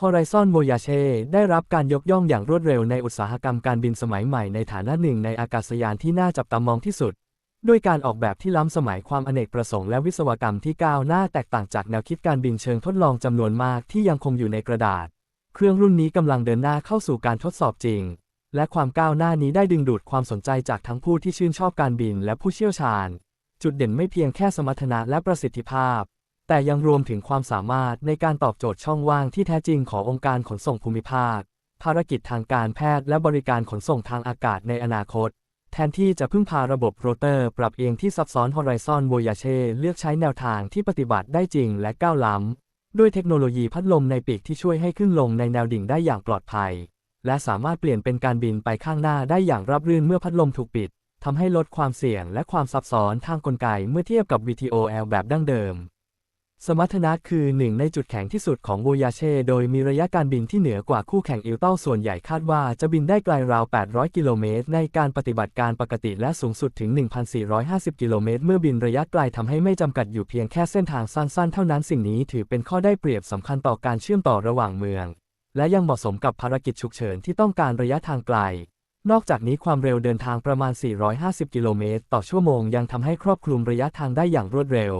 Horizon Voyager ได้รับการยกย่องอย่างรวดเร็วในอุตสาหกรรมการบินสมัยใหม่ในฐานะหนึ่งในอากาศยานที่น่าจับตามองที่สุด ด้วยการออกแบบที่ล้ำสมัยความอเนกประสงค์และวิศวกรรมที่ก้าวหน้าแตกต่างจากแนวคิดการบินเชิงทดลองจำนวนมากที่ยังคงอยู่ในกระดาษ เครื่องรุ่นนี้กำลังเดินหน้าเข้าสู่การทดสอบจริง และความก้าวหน้านี้ได้ดึงดูดความสนใจจากทั้งผู้ที่ชื่นชอบการบินและผู้เชี่ยวชาญ จุดเด่นไม่เพียงแค่สมรรถนะและประสิทธิภาพ แต่ยังรวมถึงความสามารถในการตอบโจทย์ช่องว่างที่แท้จริงขององค์การขนส่งภูมิภาค ภารกิจทางการแพทย์และบริการขนส่งทางอากาศในอนาคต แทนที่จะพึ่งพาระบบโรเตอร์ปรับเองที่ซับซ้อน Horizon Voyager เลือกใช้แนวทางที่ปฏิบัติได้จริงและก้าวล้ำ ด้วยเทคโนโลยีพัดลมในปีกที่ช่วยให้ขึ้นลงในแนวดิ่งได้อย่างปลอดภัย และสามารถเปลี่ยนเป็นการบินไปข้างหน้าได้อย่างราบรื่นเมื่อพัดลมถูกปิดทำให้ลดความเสี่ยงและความซับซ้อนทางกลไกเมื่อเทียบกับ VTOL แบบดั้งเดิม สมรรถนะคือหนึ่งในจุดแข็งที่สุดของ Voyager โดยมีระยะการบินที่เหนือกว่าคู่แข่งอิลเต้าส่วนใหญ่คาดว่าจะบินได้ไกลราว 800 กิโลเมตรในการปฏิบัติการปกติและสูงสุดถึง 1,450 กิโลเมตร เมื่อบินระยะไกลทำให้ไม่จำกัดอยู่เพียงแค่เส้นทางสั้นๆ เท่านั้นสิ่งนี้ถือเป็นข้อได้เปรียบสำคัญต่อการเชื่อมต่อระหว่างเมือง และยังเหมาะสมกับภารกิจฉุกเฉินที่ต้องการระยะทางไกล นอกจากนี้ความเร็วเดินทางประมาณ 450 กิโลเมตรต่อชั่วโมงยังทำให้ครอบคลุมระยะทางได้อย่างรวดเร็ว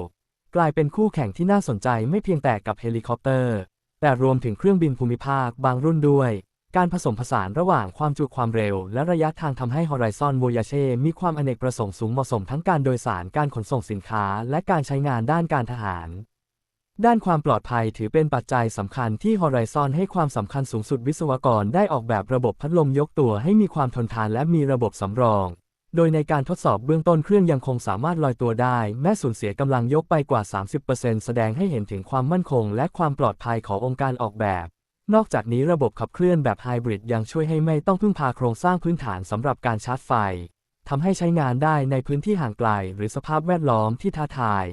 กลายเป็นคู่แข่งที่น่าสนใจไม่เพียงแต่กับเฮลิคอปเตอร์ แต่รวมถึงเครื่องบินภูมิภาคบางรุ่นด้วย การผสมผสานระหว่างความจุความเร็ว และระยะทางทำให้ Horizon Voyager มีความอเนกประสงค์สูงเหมาะสมทั้งการโดยสารการขนส่งสินค้า และการใช้งานด้านการทหาร ด้านความปลอดภัยถือเป็นปัจจัยสำคัญที่ Horizon ให้ความสำคัญสูงสุดวิศวกรได้ออกแบบระบบพัดลมยกตัวให้มีความทนทานและมีระบบสำรอง โดยในการทดสอบเบื้องต้นเครื่องยังคงสามารถลอยตัวได้ แม้สูญเสียกำลังยกไปกว่า 30%แสดงให้เห็นถึงความมั่นคง และความปลอดภัยขององค์การออกแบบ นอกจากนี้ระบบขับเคลื่อนแบบไฮบริดยังช่วยให้ไม่ต้องพึ่งพาโครงสร้างพื้นฐานสำหรับการชาร์จไฟทำให้ใช้งานได้ในพื้นที่ห่างไกล หรือสภาพแวดล้อมที่ท้าทาย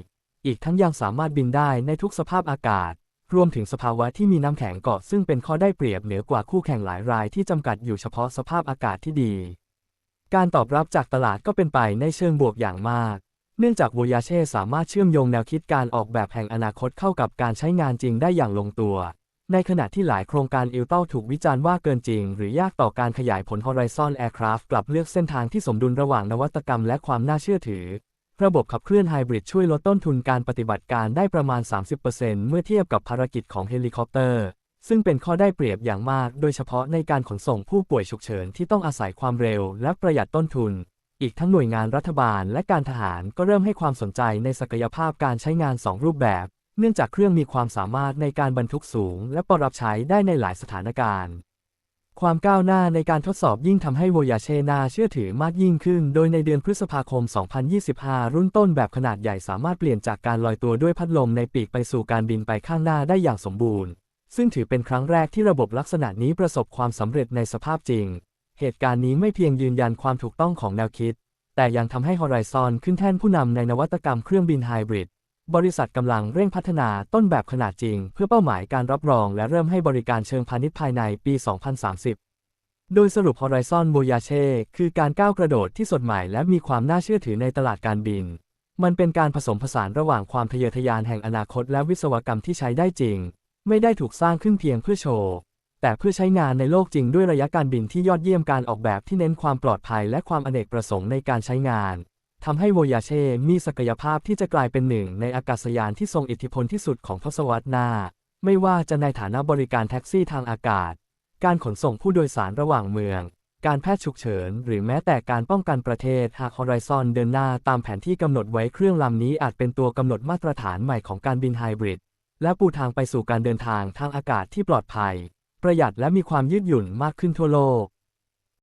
อีกทั้งยังสามารถบินได้ในทุกสภาพอากาศ รวมถึงสภาวะที่มีน้ำแข็งเกาะซึ่งเป็นข้อได้เปรียบเหนือกว่าคู่แข่งหลายรายที่จำกัดอยู่เฉพาะสภาพอากาศที่ดี การตอบรับจากตลาดก็เป็นไปในเชิงบวกอย่างมาก เนื่องจาก Voyager สามารถเชื่อมโยงแนวคิดการออกแบบแห่งอนาคตเข้ากับการใช้งานจริงได้อย่างลงตัว ในขณะที่หลายโครงการอิลเต้าถูกวิจารณ์ว่าเกินจริง หรือยากต่อการขยายผล Horizon Aircraft กลับเลือกเส้นทางที่สมดุลระหว่างนวัตกรรมและความน่าเชื่อถือ ระบบขับเคลื่อนไฮบริดช่วยลดต้นทุนการปฏิบัติการได้ประมาณ 30%เมื่อเทียบกับภารกิจของเฮลิคอปเตอร์ ซึ่งเป็นข้อได้เปรียบอย่างมากโดยเฉพาะในการขนส่งผู้ป่วยฉุกเฉินที่ต้องอาศัยความเร็วและประหยัดต้นทุน อีกทั้งหน่วยงานรัฐบาลและการทหารก็เริ่มให้ความสนใจในศักยภาพการใช้งาน 2 รูปแบบ เนื่องจากเครื่องมีความสามารถในการบรรทุกสูง และปรับใช้ได้ในหลายสถานการณ์ความก้าวหน้าในการทดสอบยิ่งทำให้ Voyager น่าเชื่อถือมากยิ่งขึ้น โดยในเดือนพฤษภาคม 2025 รุ่นต้นแบบขนาดใหญ่สามารถเปลี่ยนจากการลอยตัวด้วยพัดลมในปีกไปสู่การบินไปข้างหน้าได้อย่างสมบูรณ์ ซึ่งถือเป็นครั้งแรกที่ระบบลักษณะนี้ประสบความสำเร็จในสภาพจริง เหตุการณ์นี้ไม่เพียงยืนยันความถูกต้องของแนวคิด แต่ยังทำให้ Horizon ขึ้นแท่นผู้นำในนวัตกรรมเครื่องบินไฮบริด บริษัทกำลังเร่งพัฒนาต้นแบบขนาดจริง เพื่อเป้าหมายการรับรองและเริ่มให้บริการเชิงพาณิชย์ภายในปี 2030 โดยสรุป Horizon Voyage คือการก้าวกระโดดที่สดใหม่และมีความน่าเชื่อถือในตลาดการบิน มันเป็นการผสมผสานระหว่างความทะเยอทะยานแห่งอนาคตและวิศวกรรมที่ใช้ได้จริง ไม่ได้ถูกสร้างขึ้นเพียงเพื่อโชว์ แต่เพื่อใช้งานในโลกจริงด้วยระยะการบินที่ยอดเยี่ยมการออกแบบที่เน้นความปลอดภัยและความอเนกประสงค์ในการใช้งานทำให้ Voyager มีศักยภาพที่จะกลายเป็นหนึ่งในอากาศยานที่ทรงอิทธิพลที่สุดของทศวรรษหน้า ไม่ว่าจะในฐานะบริการแท็กซี่ทางอากาศ การขนส่งผู้โดยสารระหว่างเมือง การแพทย์ฉุกเฉิน หรือแม้แต่การป้องกันประเทศหาก Horizon เดินหน้าตามแผนที่กำหนดไว้เครื่องลำนี้อาจเป็นตัวกำหนดมาตรฐานใหม่ของการบินไฮบริด และปูทางไปสู่การเดินทางทางอากาศที่ปลอดภัย ประหยัดและมีความยืดหยุ่นมากขึ้นทั่วโลก